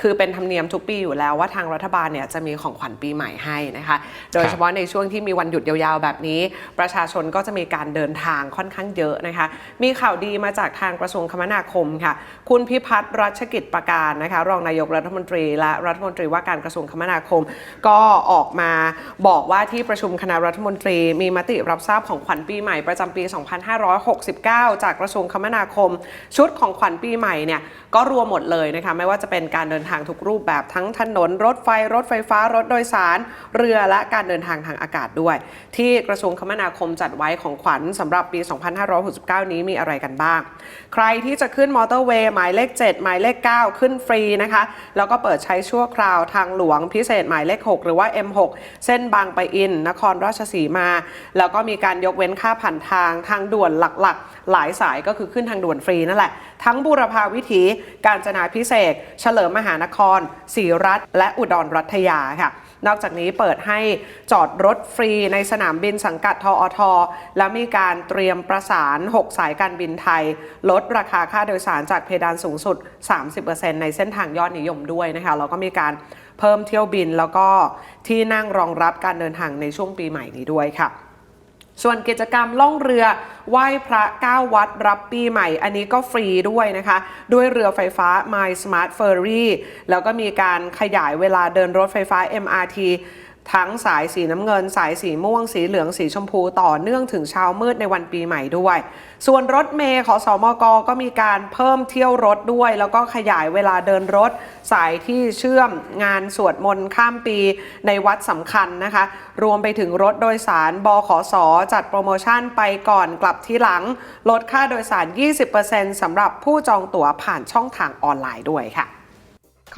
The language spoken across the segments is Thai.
คือเป็นธรรมเนียมทุกปีอยู่แล้วว่าทางรัฐบาลเนี่ยจะมีของขวัญปีใหม่ให้นะคะ โดยเฉพาะในช่วงที่มีวันหยุดยาวๆ แบบนี้ ประชาชนก็จะมีการเดินทางค่อนข้างเยอะนะคะ มีข่าวดีมาจากทางกระทรวงคมนาคมค่ะ คุณพิพัฒน์รัชกิจประการนะคะ รองนายกรัฐมนตรี และรัฐมนตรีว่าการกระทรวงคมนาคม ก็ออกมาบอกว่าที่ประชุมคณะรัฐมนตรี มีมติรับทราบของขวัญปีใหม่ประจำปี 2569 จากกระทรวงคมนาคม ชุดของขวัญปีใหม่เนี่ยก็รวมหมดเลยนะคะไม่ว่าจะเป็นการเดินทางทุกรูปแบบทั้งถนนรถไฟรถไฟฟ้ารถโดยสาร เรือและการเดินทางทางอากาศด้วย ที่กระทรวงคมนาคมจัดไว้ของขวัญสำหรับปี 2569 นี้มีอะไรกันบ้าง ใครที่จะขึ้นมอเตอร์เวย์หมายเลข 7 หมายเลข 9 ขึ้นฟรีนะคะ แล้วก็เปิดใช้ชั่วคราวทางหลวงพิเศษหมายเลข 6 หรือว่า M6 เส้นบางไปอิน นครราชสีมา แล้วก็มีการยกเว้นค่าผ่านทางทางด่วนหลักๆ หลายสายก็คือขึ้นทางด่วนฟรีนั่นแหละ ทั้งบูรพาวิถีการจนาพิเศษ เฉลิมมหานครศรีรัฐ และอุดรรัฐยาค่ะ นอกจากนี้เปิดให้จอดรถฟรีในสนามบินสังกัดทออทแล้วมีการเตรียมประสาน 6 สายการบินไทย ลดราคาค่าโดยสารจากเพดานสูงสุด 30%ในเส้นทางยอดนิยมด้วยนะคะแล้วก็มีการเพิ่มเที่ยวบินแล้วก็ที่นั่งรองรับการเดินทางในช่วงปีใหม่นี้ด้วยค่ะ ส่วนกิจกรรมล่องเรือไหว้พระ 9 วัดรับปีใหม่ อันนี้ก็ฟรีด้วยนะคะ ด้วยเรือไฟฟ้า My Smart Ferry แล้วก็มีการขยายเวลาเดินรถไฟฟ้า MRT ทั้งสายสีน้ำเงิน สายสีม่วง สีเหลือง สีชมพูต่อเนื่องถึงเช้ามืดในวันปีใหม่ด้วย ส่วนรถเมย์ขอสอมกก็มีการเพิ่มเที่ยวรถด้วย แล้วก็ขยายเวลาเดินรถ สายที่เชื่อมงานสวดมนต์ข้ามปีในวัดสำคัญนะคะ รวมไปถึงรถโดยสารบขสจัดโปรโมชั่นไปก่อนกลับที่หลัง ลดค่าโดยสาร 20%สำหรับผู้จองตั๋วผ่านช่องทางออนไลน์ด้วยค่ะ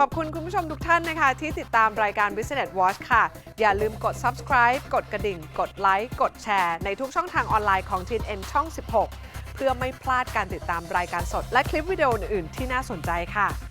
ขอบคุณคุณผู้ชมทุกท่านนะคะ ที่ติดตามรายการ Business Watch ค่ะ อย่าลืมกด subscribe กดกระดิ่ง กดไลค์กดแชร์ในทุกช่องทางออนไลน์ของ TNN ช่อง 16 เพื่อไม่พลาดการติดตามรายการสด และคลิปวิดีโออื่นๆที่น่าสนใจค่ะ